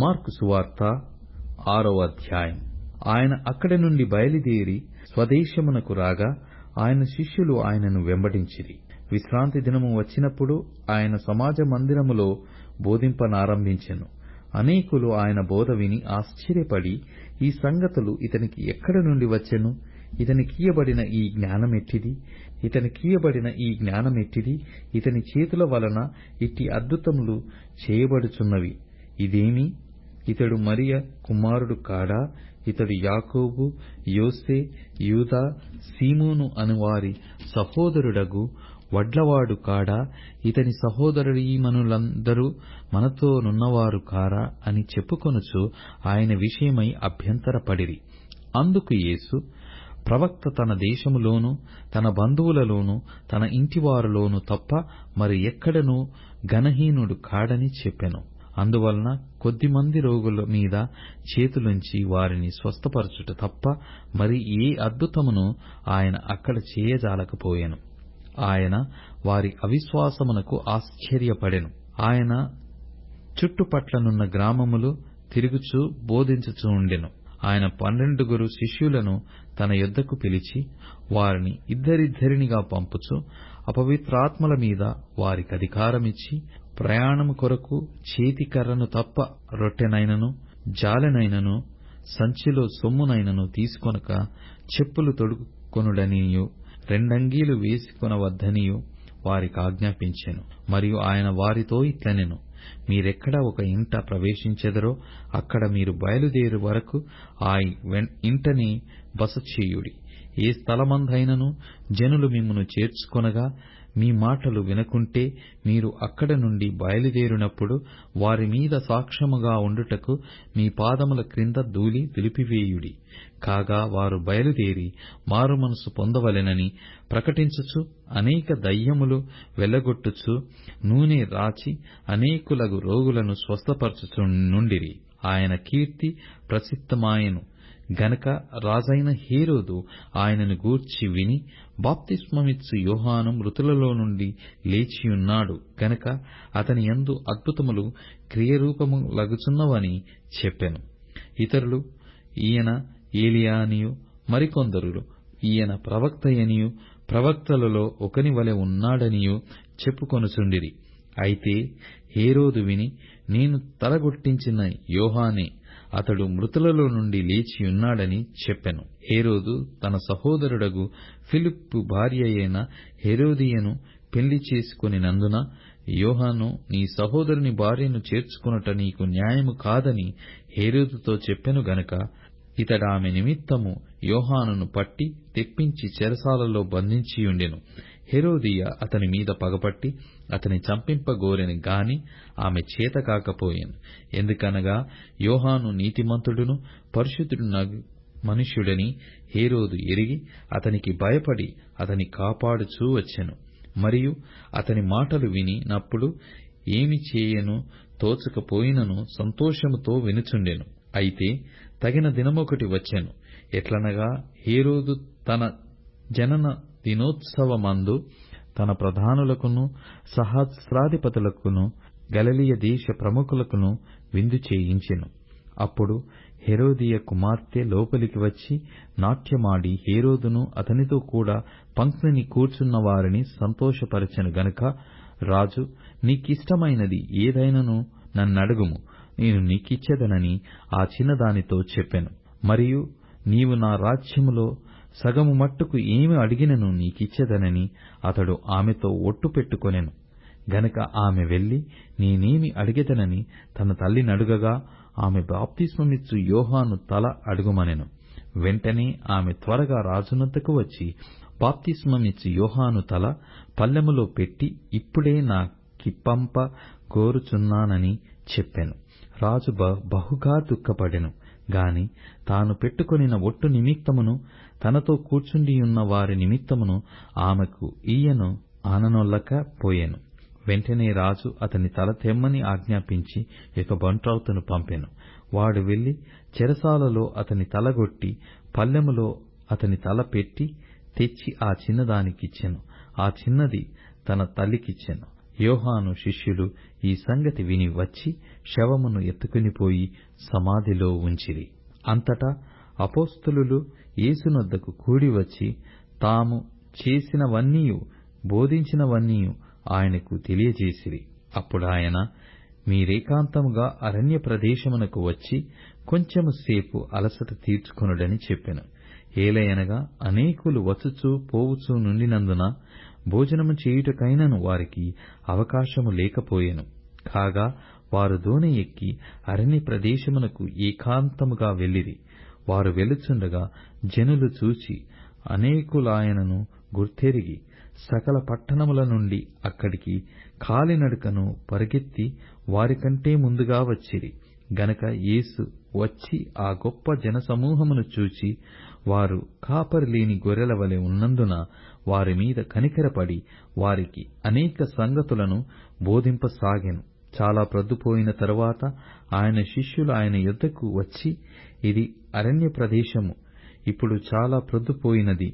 Mark సువార్త ఆరవ అధ్యాయం. ఆయన అక్కడి నుండి బయలుదేరి స్వదేశమునకు రాగా ఆయన శిష్యులు ఆయనను వెంబడించిరి. విశ్రాంతి దినము వచ్చినప్పుడు ఆయన సమాజ మందిరములో బోధింపనారంభించెను. అనేకులు ఆయన బోధ విని ఆశ్చర్యపడి ఈ సంగతులు ఇతనికి ఎక్కడి నుండి వచ్చెను? ఇతనికీయబడిన ఈ జ్ఞానమెట్టిది ఇతనికీయబడిన ఈ జ్ఞానమెట్టిది ఇతని చేతుల వలన ఇట్టి అద్భుతములు చేయబడుచున్నవి. ఇదేమి? ఇతడు మరియ కుమారుడు కాడా? ఇతడు యాకోబు యోసే యూదా సీమోను అనువారి సహోదరుడగు వడ్లవాడు కాడా? ఇతని సహోదరుడీమనులందరూ మనతోనున్నవారు కారా? అని చెప్పుకొనుచు ఆయన విషయమై అభ్యంతరపడిరి. అందుకు యేసు ప్రవక్త తన దేశములోను తన బంధువులలోను తన ఇంటివారిలోను తప్ప మరి ఎక్కడనూ ఘనహీనుడు కాడని చెప్పెను. అందువలన కొద్దిమంది రోగుల మీద చేతులుంచి వారిని స్వస్థపరచుట తప్ప మరి ఏ అద్భుతమును ఆయన అక్కడ చేయజాలకపోయెను. ఆయన వారి అవిశ్వాసమునకు ఆశ్చర్యపడెను. ఆయన చుట్టుపట్లనున్న గ్రామములు తిరుగుచూ బోధించుచూ ఉండెను. ఆయన పన్నెండుగురు శిష్యులను తన యొద్దకు పిలిచి వారిని ఇద్దరిద్దరినిగా పంపుచు అపవిత్రాత్మల మీద వారికధికారమిచ్చి ప్రయాణము కొరకు చేతికర్రను తప్ప రొట్టెనైనను జాలెనైనను సంచిలో సొమ్మునైనను తీసుకొనక చెప్పులు తొడుక్కొనుడనియు రెండంగీలు వేసుకొనవద్దనియు వారికాజ్ఞాపించెను మరియు ఆయన వారితో ఇట్లనెను మీరెక్కడ ఒక ఇంట ప్రవేశించెదరో అక్కడ మీరు బయలుదేరు వరకు ఆ ఇంటనే బస చేయుడి ఏ స్థలమందైనను జనులు మిమ్మును చేర్చుకొనగా మీ మాటలు వినకుంటే మీరు అక్కడ నుండి బయలుదేరినప్పుడు వారి మీద సాక్ష్యముగా ఉండుటకు మీ పాదముల క్రింద ధూళి దులిపివేయుడి. కాగా వారు బయలుదేరి మారుమనసు పొందవలెనని ప్రకటించుచు అనేక దయ్యములు వెళ్ళగొట్టుచు నూనె రాచి అనేకులగు రోగులను స్వస్థపరచుచు నుండిరి. ఆయన కీర్తి ప్రసిద్ధమాయెను. గనక రాజైన హేరోదు ఆయనను గూర్చి విని బాప్తిస్మమిచ్చు యోహాను మృతులలో నుండి లేచియున్నాడు. గనక అతని యందు అద్భుతములు క్రియరూపములగుచున్నవని చెప్పెను. ఇతరులు ఈయన ఏలియానియు మరికొందరు ఈయన ప్రవక్తయనియు ప్రవక్తలలో ఒకని వలె ఉన్నాడనియు చెప్పుకొనుచుండిరి. అయితే హేరోదు విని నేను తలగొట్టించిన యోహానే అతడు మృతులలో నుండి లేచి ఉన్నాడని చెప్పెను. హేరోదు తన సహోదరుడగు ఫిలిప్పు అయిన హెరోదియను పెళ్ళి చేసుకొనినందున యోహాను నీ సహోదరుని భార్యను చేర్చుకొనుట నీకు న్యాయము కాదని హేరోదుతో చెప్పెను గనుక ఇతడామె నిమిత్తము యోహానును పట్టి తెప్పించి చెరసాలలో బంధించియుండెను. హెరోదియ అతని మీద పగపట్టి అతని చంపింపగోరెను గాని ఆమె చేత కాకపోయాను. ఎందుకనగా యోహాను నీతిమంతుడును పరిశుద్ధుడు మనుష్యుడని హేరోదు ఎరిగి అతనికి భయపడి అతని కాపాడుచూ వచ్చెను. మరియు అతని మాటలు వినినప్పుడు ఏమి చేయను తోచకపోయినను సంతోషముతో వినుచుండెను. అయితే తగిన దినమొకటి వచ్చెను. ఎట్లనగా హేరోదు తన జనన దినోత్సవమందు తన ప్రధానులకును సహస్రాధిపతులకును గలిలయ దేశ ప్రముఖులకును విందు చేయించెను. అప్పుడు హెరోదియ కుమార్తె లోపలికి వచ్చి నాట్యమాడి హేరోదును అతనితో కూడా పంక్తిని కూర్చున్న వారిని సంతోషపరచెను గనుక రాజు నీకిష్టమైనది ఏదైనను నన్నడుగుము. నేను నీకిచ్చెదనని ఆ చిన్నదానితో చెప్పెను. మరియు నీవు నా రాజ్యములో సగము మట్టుకు ఏమి అడిగినను నీకిచ్చెదనని అతడు ఆమెతో ఒట్టు పెట్టుకొనెను. గనక ఆమె వెళ్ళి నేనేమి అడిగెదనని తన తల్లినడుగగా ఆమె బాప్తిస్మమిచ్చు యోహాను తల అడుగుమనెను. వెంటనే ఆమె త్వరగా రాజునద్దకు వచ్చి బాప్తిస్మమిచ్చు యోహాను తల పల్లెములో పెట్టి ఇప్పుడే నా కిప్పంప కోరుచున్నానని చెప్పెను. రాజు బహుగా దుఃఖపడెను. గాని తాను పెట్టుకొనిన ఒట్టు నిమిత్తమును తనతో కూర్చుండియున్న వారి నిమిత్తమును ఆమెకు ఈయను ఆననొల్లక పోయెను. వెంటనే రాజు అతని తల తెమ్మని ఆజ్ఞాపించి ఇక బంట్రౌతును పంపెను. వాడు వెళ్ళి చెరసాలలో అతని తలగొట్టి పల్లెములో అతని తల పెట్టి తెచ్చి ఆ చిన్నదానికిచ్చెను. ఆ చిన్నది తన తల్లికిచ్చెను. యోహాను శిష్యులు ఈ సంగతి విని వచ్చి శవమును ఎత్తుకునిపోయి సమాధిలో ఉంచిరి. అంతటా అపోస్తులు యేసునొద్దకు కూడివచ్చి తాము చేసినవన్నీయు బోధించినవన్నీయు ఆయనకు తెలియజేసిరి. అప్పుడాయన మీరేకాంతముగా అరణ్య ప్రదేశమునకు వచ్చి కొంచెము సేపు అలసట తీర్చుకొనుడని చెప్పెను. ఏలయనగా అనేకులు వచ్చుచూ పోవుచూ నుండినందున భోజనము చేయుటకైనను వారికి అవకాశము లేకపోయెను. కాగా వారు దోణి ఎక్కి అరణ్య ప్రదేశమునకు ఏకాంతముగా వెళ్ళిరి. వారు వెలుచుండగా జనులు చూచి అనేకులాయనను గుర్తెరిగి సకల పట్టణముల నుండి అక్కడికి కాలినడకను పరుగెత్తి వారికంటే ముందుగా వచ్చిరి. గనక యేసు వచ్చి ఆ గొప్ప జనసమూహమును చూచి వారు కాపరిలేని గొర్రెల వలె ఉన్నందున వారి మీద కనికరపడి వారికి అనేక సంగతులను బోధింపసాగెను. చాలా ప్రొద్దుపోయిన తరువాత ఆయన శిష్యులు ఆయన యొద్దకు వచ్చి ఇది అరణ్య ప్రదేశము ఇప్పుడు చాలా ప్రొద్దుపోయినది.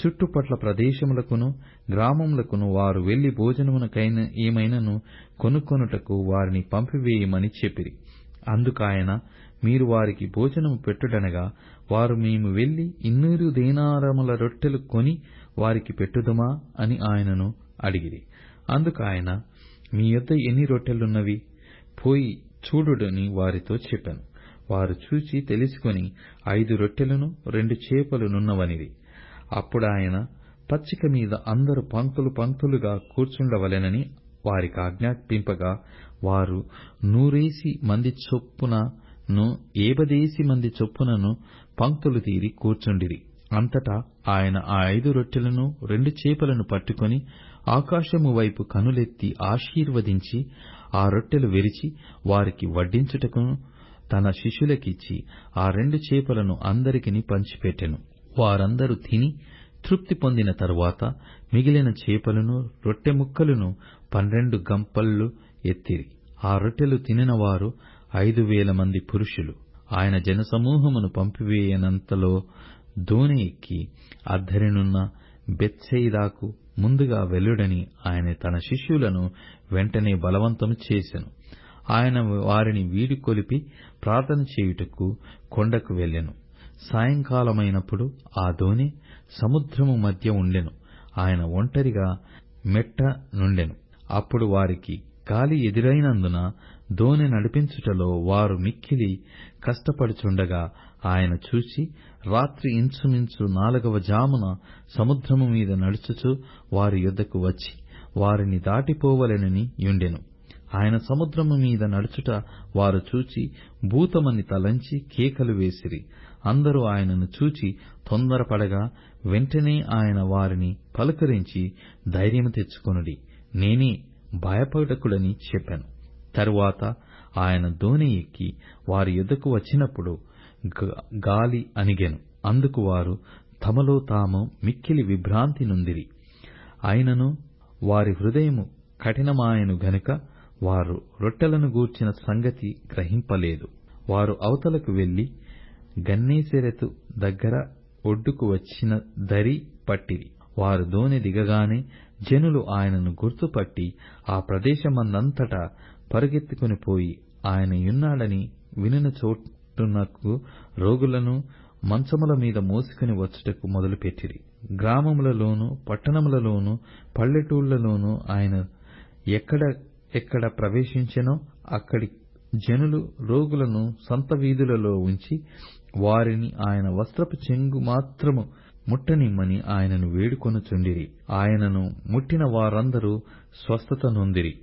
చుట్టుపట్ల ప్రదేశములకును గ్రామములకును వారు వెళ్ళి భోజనమునకైన ఏమైనను కొనుక్కొనుటకు వారిని పంపివేయమని చెప్పిరి. అందుకాయన మీరు వారికి భోజనము పెట్టుడనగా వారు మేము వెళ్ళి ఇన్నూరు దేనారముల రొట్టెలు కొని వారికి పెట్టుదుమా అని ఆయనను అడిగిరి. అందుకాయన మీ యొద్ద ఎన్ని రొట్టెలున్నవి? పోయి చూడుడని వారితో చెప్పాను. వారు చూచి తెలుసుకొని ఐదు రొట్టెలను రెండు చేపలునున్నవనిది అప్పుడాయన పచ్చిక మీద అందరు పంక్తులు పంక్తులుగా కూర్చుండవలెనని వారికి ఆజ్ఞాపింపగా వారు నూరేసి మంది చొప్పునను ఏబదేసి మంది చొప్పునను పంక్తులు తీరి కూర్చుండిరి. అంతటా ఆయన ఆ ఐదు రొట్టెలను రెండు చేపలను పట్టుకొని ఆకాశము వైపు కనులెత్తి ఆశీర్వదించి ఆ రొట్టెలు విరిచి వారికి వడ్డించుటకు తన శిష్యులకిచ్చి ఆ రెండు చేపలను అందరికిని పంచిపెట్టెను. వారందరూ తిని తృప్తి పొందిన తరువాత మిగిలిన చేపలను రొట్టె ముక్కలను పన్నెండు గంపళ్ళు ఎత్తిరి. ఆ రొట్టెలు తినినవారు ఐదు వేల మంది పురుషులు. ఆయన జనసమూహమును పంపివేయనంతలో దోణి ఎక్కి అద్దరినున్న బెత్సయిదాకు ముందుగా వెళ్ళుడని ఆయన తన శిష్యులను వెంటనే బలవంతము చేసెను. ఆయన వారిని వీడుకొలిపి ప్రార్థన చేయుటకు కొండకు వెళ్ళెను. సాయంకాలమైనప్పుడు ఆ దోణి సముద్రము మధ్య ఉండెను. ఆయన ఒంటరిగా మెట్ట నుండెను. అప్పుడు వారికి గాలి ఎదురైనందున దోణి నడిపించుటలో వారు మిక్కిలి కష్టపడుచుండగా ఆయన చూచి రాత్రి ఇంచుమించు నాలుగవ జామున సముద్రము మీద నడుచుచు వారి యొద్దకు వచ్చి వారిని దాటిపోవలెనని యుండెను. ఆయన సముద్రము మీద నడుచుట వారు చూచి భూతమని తలంచి కేకలు వేసిరి. అందరూ ఆయనను చూచి తొందరపడగా వెంటనే ఆయన వారిని పలుకరించి ధైర్యము తెచ్చుకొనుడి. నేనే భయపడకుడని చెప్పాను. తరువాత ఆయన దోణి ఎక్కి వారి యొద్దకు వచ్చినప్పుడు గాలి అణిగెను. అందుకు వారు తమలో తాము మిక్కిలి విభ్రాంతి నొందిరి అయినను వారి హృదయము కఠినమాయెను గనుక వారు రొట్టెలను గూర్చిన సంగతి గ్రహింపలేదు. వారు అవతలకు వెళ్ళి గన్నేసెరెతు దగ్గర ఒడ్డుకు వచ్చిన దరి పట్టిరి. వారు దోణి దిగగానే జనులు ఆయనను గుర్తుపట్టి ఆ ప్రదేశమందంతటా పరుగెత్తుకుని పోయి ఆయన యున్నాడని వినిన చోటునకు రోగులను మంచముల మీద మోసుకుని వచ్చుటకు మొదలుపెట్టిరి. గ్రామములలోను పట్టణములలోను పల్లెటూళ్ళలోను ఆయన ఎక్కడ ఎక్కడ ప్రవేశించెనో అక్కడి జనులు రోగులను సంత వీధులలో ఉంచి వారిని ఆయన వస్త్రపు చెంగు మాత్రము ముట్టనిమ్మని ఆయనను వేడుకొనుచుండిరి. ఆయనను ముట్టిన వారందరూ స్వస్థత నొందిరి.